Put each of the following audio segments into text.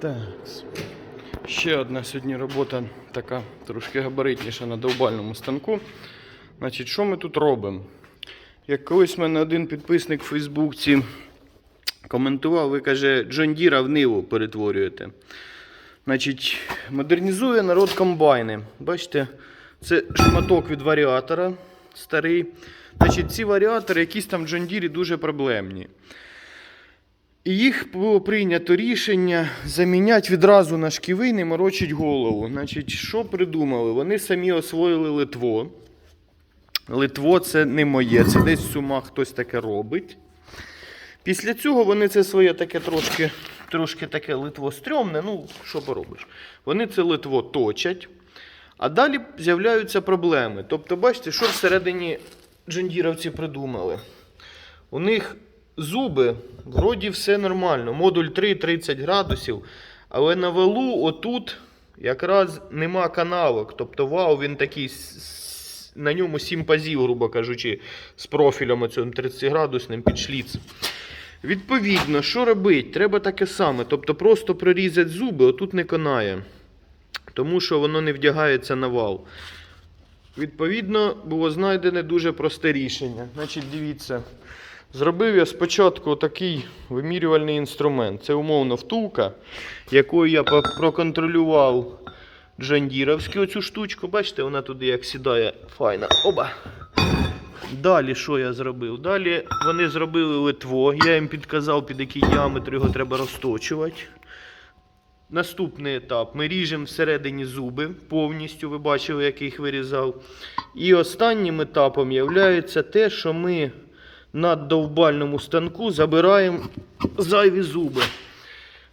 Так. Ще одна сьогодні робота така трошки габаритніша на довбальному станку. Значить, що ми тут робимо? Як колись в мене один підписник в Фейсбуці коментував, ви каже, Джон Діра в Ниву перетворюєте. Значить, модернізує народ комбайни. Бачите, це шматок від варіатора старий. Значить, ці варіатори якісь там в Джон Дірі дуже проблемні. І їх було прийнято рішення заміняти відразу на шківи, не морочить голову. Значить, що придумали? Вони самі освоїли Литво. Литво це не моє, це десь в хтось таке робить. Після цього вони це своє таке трошки, трошки таке литво стрьомне, ну, що поробиш. Вони це литво точать, а далі з'являються проблеми. Тобто, бачите, що всередині джендіровці придумали. У них зуби, вроді все нормально. Модуль 3 30 градусів. Але на валу отут якраз нема канавок. Тобто вау, він такий. На ньому 7 пазів, грубо кажучи, з профілем оцим 30-градусним під шліц. Відповідно, що робити? Треба таке саме. Тобто просто прорізати зуби, отут не конає. Тому що воно не вдягається на вал. Відповідно, було знайдене дуже просте рішення. Значить, дивіться. Зробив я спочатку такий вимірювальний інструмент. Це умовно втулка, якою я проконтролював джандіровську оцю штучку. Бачите, вона туди як сідає файна. Оба. Далі що я зробив? Далі вони зробили литво. Я їм підказав, під який діаметр його треба розточувати. Наступний етап. Ми ріжемо всередині зуби повністю, ви бачили, як я їх вирізав. І останнім етапом є те, що ми на довбальному станку забираємо зайві зуби.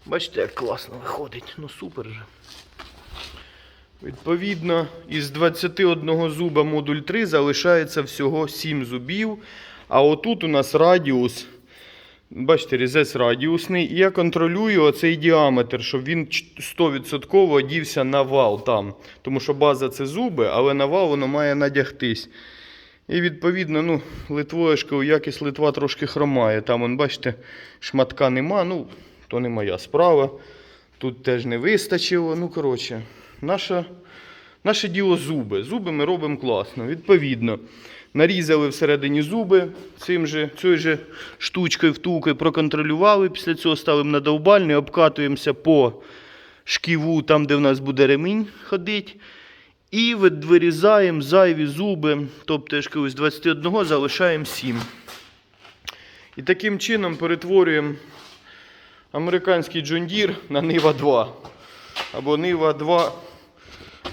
Бачите, як класно виходить. Ну супер же. Відповідно, із 21 зуба модуль 3 залишається всього 7 зубів. А отут у нас радіус. Бачите, різець радіусний. І я контролюю оцей діаметр, щоб він 100% одівся на вал там. Тому що база це зуби, але на вал воно має надягтись. І відповідно, ну, литвоєшка, якість литва трошки хромає. Там, он, бачите, шматка нема. Ну, то не моя справа. Тут теж не вистачило. Ну, коротше, наша, наше діло зуби. Зуби ми робимо класно. Відповідно, нарізали всередині зуби цим же, цією же штучкою, втулкою проконтролювали. Після цього ставимо на довбальний, обкатуємося по шківу, там, де в нас буде ремінь ходить. І вирізаємо зайві зуби, тобто ж кажу, з 21 залишаємо 7. І таким чином перетворюємо американський Deere на Нива 2. Або Нива 2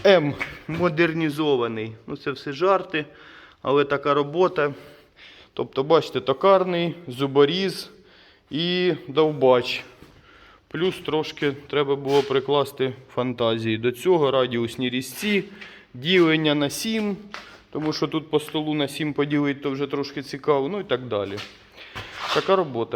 М модернізований. Ну, це все жарти, але така робота. Тобто, бачите, токарний, зуборіз і довбач. Плюс трошки треба було прикласти фантазії. До цього радіусні різці, ділення на 7, тому що тут по столу на 7 поділити, то вже трошки цікаво, ну і так далі. Така робота.